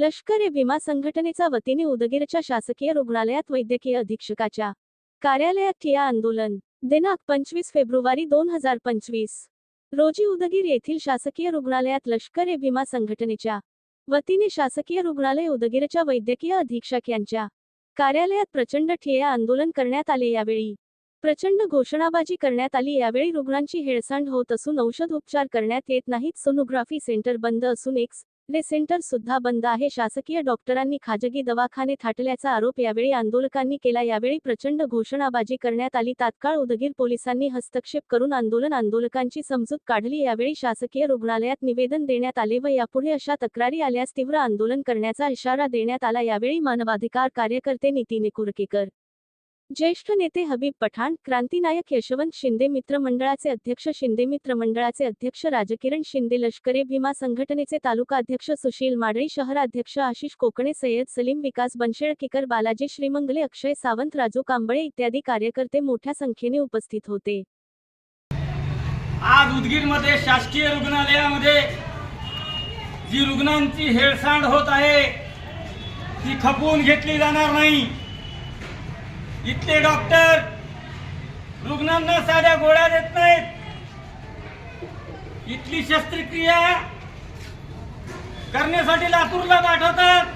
लष्कर ए विमा संघटनेचा वतीने उदगीरच्या शासकीय रुग्णालयात वैद्यकीय अधीक्षकाच्या कार्यालयात ठिया आंदोलन. दिनांक पंचवीस फेब्रुवारी दोन हजार पंचवीस. रोजी उदगीर येथील शासकीय रुग्णालयात लष्कर ए विमा संघटनेच्या वतीने शासकीय रुग्णालय उदगीरच्या वैद्यकीय अधीक्षक यांच्या कार्यालयात प्रचंड ठिय्या आंदोलन करण्यात आले यावेळी. प्रचंड घोषणाबाजी करण्यात आली यावेळी रुग्णांची हेळसांड होत असून औषध उपचार करण्यात येत नाहीत. सोनोग्राफी सेंटर बंद असून एक्स ले सेंटर सुद्धा बंद आहे. शासकीय डॉक्टरांनी खाजगी दवाखाने थाटल्याचा आरोप यावेळी आंदोलकांनी केला. यावेळी प्रचंड घोषणाबाजी करण्यात आली. तात्काळ उदगीर पोलिसांनी हस्तक्षेप करून आंदोलन आंदोलकांची समजूत काढली. यावेळी शासकीय रुग्णालयात निवेदन देण्यात आले व यापुढे अशा तक्रारी आल्यास तीव्र आंदोलन करण्याचा इशारा देण्यात आला. यावेळी मानवाधिकार कार्यकर्ते नितीन कुरकेकर ज्येष्ठ नेते हबीब पठाण क्रांतीनायक यशवंत शिंदे मित्र मंडळाचे अध्यक्ष शिंदे मित्र मंडळाचे अध्यक्ष राजकिरण शिंदे लष्करे भीमा संघटनेचे तालुका अध्यक्ष सुशील माडळी शहराध्यक्ष आशिष कोकणे सय्यद सलीम विकास बनशेळकीकर बालाजी श्रीमंगले अक्षय सावंत राजू कांबळे इत्यादी कार्यकर्ते मोठ्या संख्येने उपस्थित होते. आज उदगीरमध्ये शासकीय रुग्णालयामध्ये जी रुग्णांची हेळसांड होत आहे ती खपवून घेतली जाणार नाही. इथले डॉक्टर रुग्णांना साध्या गोळ्या देत नाहीत. इथली शस्त्रक्रिया करण्यासाठी लातूरला पाठवतात.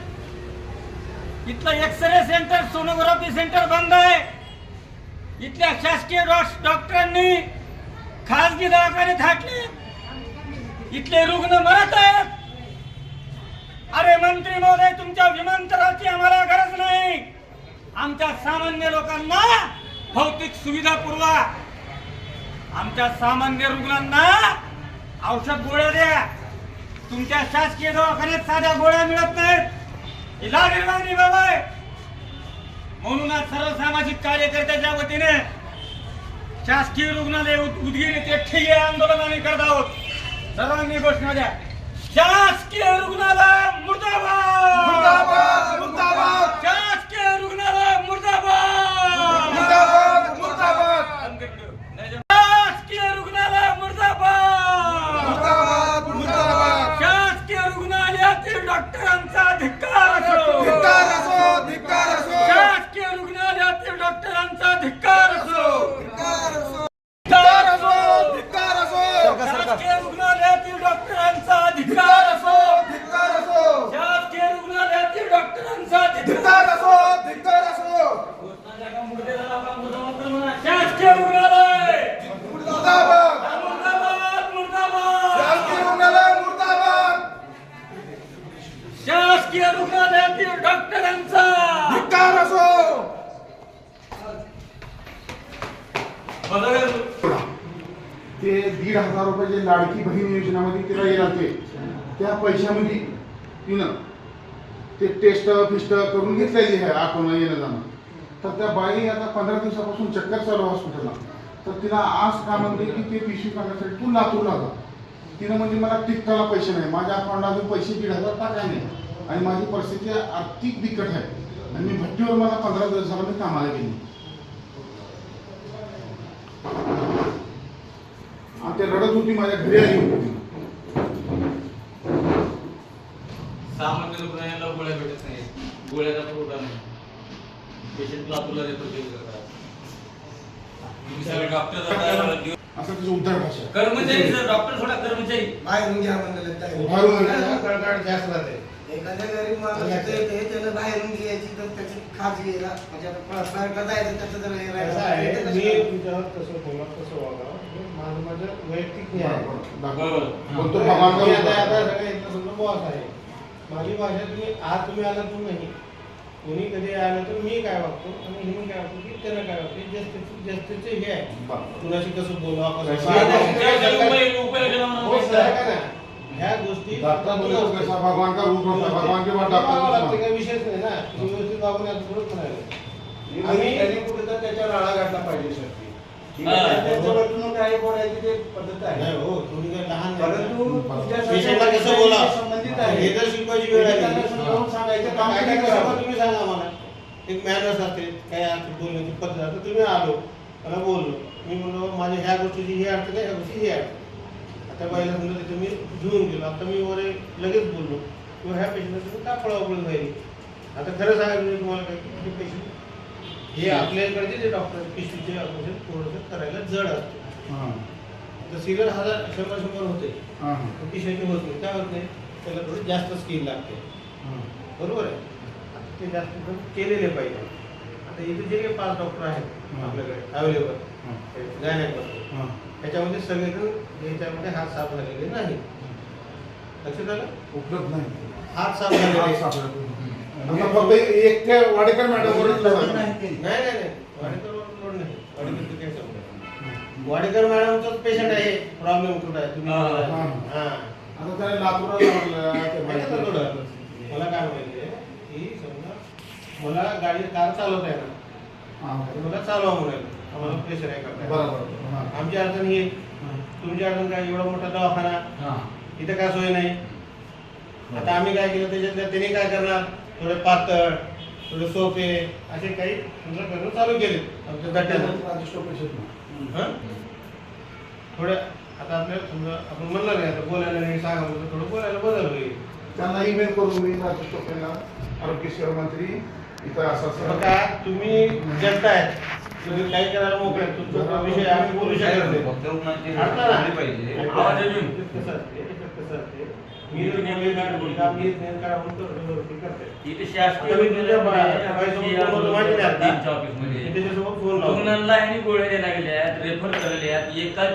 इथलं एक्सरे सेंटर सोनोग्राफी सेंटर बंद आहे. इथल्या शासकीय डॉक्टरांनी खासगी दवाखाने थाटले. इथले रुग्ण मरत आहेत. अरे मंत्री महोदय तुमच्या विमानतळाची आम्हाला गरज नाही. आमच्या सामान्य लोकांना भौतिक सुविधा पुरवा. आमच्या सामान्य रुग्णांना औषध गोळ्या द्या. तुमच्या शासकीय दवाखान्यात साध्या गोळ्या मिळत नाहीत. ही लागेल मागणी बाबा. आहे. म्हणून आज सर्व सामाजिक कार्यकर्त्याच्या वतीने शासकीय रुग्णालय उदगीर येथे ठिय्या आंदोलन आम्ही करत आहोत. सर्वांनी घोषणा द्या शासकीय रुग्णालय मुर्दाबाद मुर्दाबाद मुर्दाबाद शासकीय रुग्णालय मुर्दाबाद मुर्दाबाद मुर्दाबाद शासकीय रुग्णालयातील डॉक्टरांचा धिक्कार असो धिक्कार असो धिक्कार असो शासकीय रुग्णालयातील डॉक्टरांचा धिक्कार असो धिक्कार असो धिक्कार असो धिक्कार असो शासकीय रुग्णालयातील डॉक्टरांचा धिक्कार असो धिक्कार असो शासकीय रुग्णालयातील डॉक्टरांचा धिक्कार धिक्कार असो धिक्कार असो शासकीय रुग्णालय मुर्दाबाद मुर्दाबाद मुर्दाबाद शासकीय रुग्णालय मुर्दाबाद शासकीय रुग्णालयातील डॉक्टरांचा! धिक्कार असो! ते दीड हजार रुपये जे लाडकी बहीण योजनामध्ये तिला येणार ते. त्या पैशामध्ये तिनं ते टेस्ट फिस्ट करून घेतलेली आहे आपण येणं जाणं. तर त्या बाई आता पंधरा दिवसापासून चक्कर चालू हॉस्पिटलला तर तिला आज का म्हणते की ते पिशवी काढण्यासाठी तू लातूरला जा. तिनं म्हणजे मला टिकटाला पैसे नाही. माझ्या अकाउंटला अजून पैसे दीड हजार टाकाय नाही. आणि माझी परिस्थिती आर्थिक बिकट आहे. आणि मी भट्टीवर मला पंधरा दिवसाला मी कामाला गेली. आणि ते रडत होती माझ्या घरी आली होती. सामान्य रुग्णांना गोळ्या भेटत नाही. गोळ्याचा पुरवठा नाही. पेशंट लातूरला देतो डॉक्टर असं तिचं उद्धार भाषा कर्मचारी सर डॉक्टर थोडा कर्मचारी. बाहेरून घ्या म्हणलेलं बाहेरून जास्त राहते. एखाद्या गरीब माणूस येते त्यानं बाहेरून घ्यायची तर त्याची खाजगी आहे ना. म्हणजे आता जायचं त्याचं जर हे राहिलं, कसं आहे तर मी कसं- तुझ्यावर कसं बोला कसं वागा हे माझं माझं वैयक्तिक न्याय आहे. बरोबर. बोलतो मी आता इथं समजा आहे. माझी भाषा तुम्ही आज तुम्ही आला तुम्ही नाही. कोणी कधी आलं तर मी काय वागतो आणि हिने काय वागतो की त्यानं काय वागतो? जास्तीचे जास्तीचे हे आहे. कुणाशी कसं बोलावं कसं हो, सर? ह्या गोष्टी भगवान का रूप होता है भगवान के बाद वागावं डॉक्टर काही विषयच नाही ना? तुम्ही व्यवस्थित वागून आता थोडंच म्हणाले आणि त्यांनी कुठे तर त्याच्यावर आळा घातला पाहिजे बाजूनं काही बोलायची ते पद्धत आहे. हो थोडी लहान. परंतु कसं बोला? संबंधित आहे हे जर शिकवायची वेळ आली. त्यांना समजावून सांगायचं काम काय कधी काय करावं करावं तुम्ही सांगा मला. एक मॅनर्स असते काय असते बोलण्याची पद्धत असते तुम्ही आलो. मला बोललो. मी म्हणलो माझ्या ह्या गोष्टीची ही अर्थ काय ह्या गोष्टी ही अर्थ आता पहिला समजा तिथे मी घेऊन गेलो. आता मी वर लगेच बोललो. किंवा ह्या पेशंटला तुम्ही का पळावपळ जाईल आता खरं सांगायचं म्हणजे तुम्हाला काय की हे पेशंट हे आपल्याकडचे जे डॉक्टर पिशवीचे ऑपरेशन थोडंसं करायला जड असते. हां. तर सिरियल हजार शंभर शंभर होते. पिशवीचे होत नाही. काय होत नाही? त्याला थोडी जास्त स्किल लागते. हां बरोबर आहे? आता ते जास्त करून केलेले पाहिजे. आता इथे जे काही पाच डॉक्टर आहेत हं. आपल्याकडे अवेलेबल गायनाकडे त्याच्यामध्ये सगळेजण याच्यामध्ये हात साफ झालेले नाही. लक्षात आलं? उपलब्ध नाही. हात साफ झालेले. आता फक्त एक ते वाडेकर मॅडमवरच नाही. नाही वाडेकर मॅडमचाच पेशंट आहे. प्रॉब्लेम कुठं आहे? तुम्ही हा, हा. हा. आता त्याने लातूरला ते. आहे? मला काय माहिती आहे की समजा मला गाडी कार चालवता येणार हां. मला चालवा म्हणाल आम्हाला प्रेशर आहे करता बरोबर हां. आमची अडचण ही तुमची अडचण काय? एवढा मोठा दवाखाना. हां. इथं काय सोय नाही. आता आम्ही काय केलं? त्याच्यात त्यांनी काय करणार? थोडे पातळ थोडे सोपे असे काही समजा करणं चालू केले. आमच्या दट्ट्यानं राजेश टोपे शेट ना. हं? थोडं आता आपल्याला समजा आपण म्हणलं नाही आता बोलायला नाही सांगा म्हणलं थोडं बोलायला बदल होईल. त्यांना ईमेल करून मी राजेश टोपेला आरोग्य सेवा मंत्री इथं असं असं बघा तुम्ही जनता आहेत तुम्ही काय करायला मोकळे आहेत. तुमचा विषय आम्ही बोलू शकत नाही. फक्त रुग्णांची. पाहिजे. आवाज अजून कसं असते कसं असते मी जर बोलले म्हणतो, करते. इथे शासकीय मी तुमच्या बा- बाईसोबत बोललो माहिती नाही आता? ऑफिसमध्ये. त्याच्यासोबत फोन लावतो. रुग्णांना आणि गोळ्या द्यायला लागल्या रेफर करायला एका